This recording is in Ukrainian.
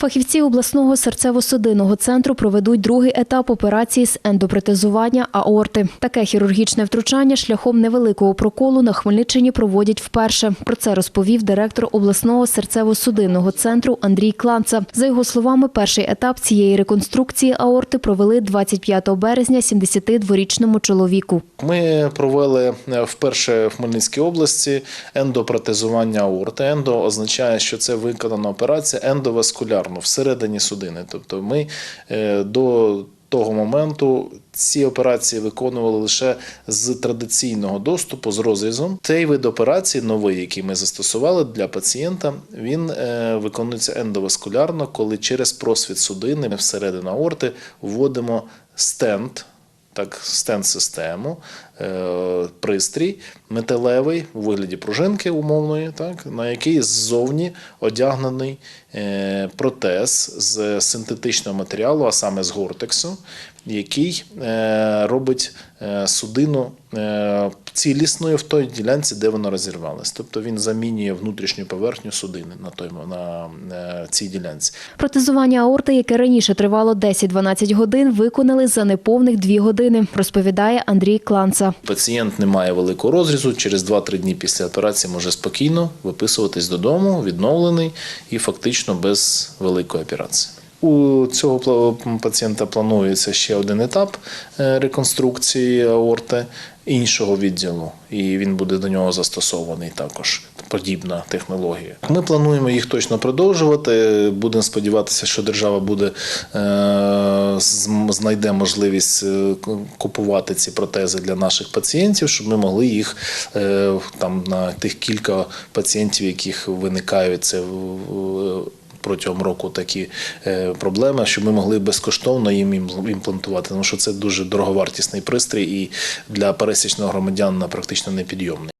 Фахівці обласного серцево-судинного центру проведуть другий етап операції з ендопротезування аорти. Таке хірургічне втручання шляхом невеликого проколу на Хмельниччині проводять вперше. Про це розповів директор обласного серцево-судинного центру Андрій Кланца. За його словами, перший етап цієї реконструкції аорти провели 25 березня 72-річному чоловіку. Ми провели е, вперше в Хмельницькій області ендопротезування аорти. Ендо означає, що це виконана операція ендоваскулярно всередині судини. Тобто ми е, до того моменту ці операції виконували лише з традиційного доступу з розрізом. Цей вид операції, новий, який ми застосували для пацієнта, він е, виконується ендоваскулярно, коли через просвіт судини всередину аорти вводимо стенд так, стенд-систему, е, пристрій металевий у вигляді пружинки умовної, так, на який ззовні одягнений протез з синтетичного матеріалу, а саме з гортексу, який е, робить е, судину е, цілісною в той ділянці, де вона розірвалась. Тобто він замінює внутрішню поверхню судини на, той, на е, цій ділянці. Протезування аорти, яке раніше тривало 10-12 годин, виконали за неповних 2 години, розповідає Андрій Кланца. Пацієнт не має великого розрізу, через 2-3 дні після операції може спокійно виписуватись додому, відновлений і фактично без великої операції. У цього пацієнта планується ще один етап е, реконструкції аорти іншого відділу, і він буде до нього застосований також. Подібна технологія. Ми плануємо їх точно продовжувати. Будемо сподіватися, що держава буде е, знайде можливість е, купувати ці протези для наших пацієнтів, щоб ми могли їх е, там на тих кілька пацієнтів, яких виникають це протягом року такі проблеми, щоб ми могли безкоштовно їм імплантувати, тому що це дуже дороговартісний пристрій і для пересічного громадянина практично непідйомний.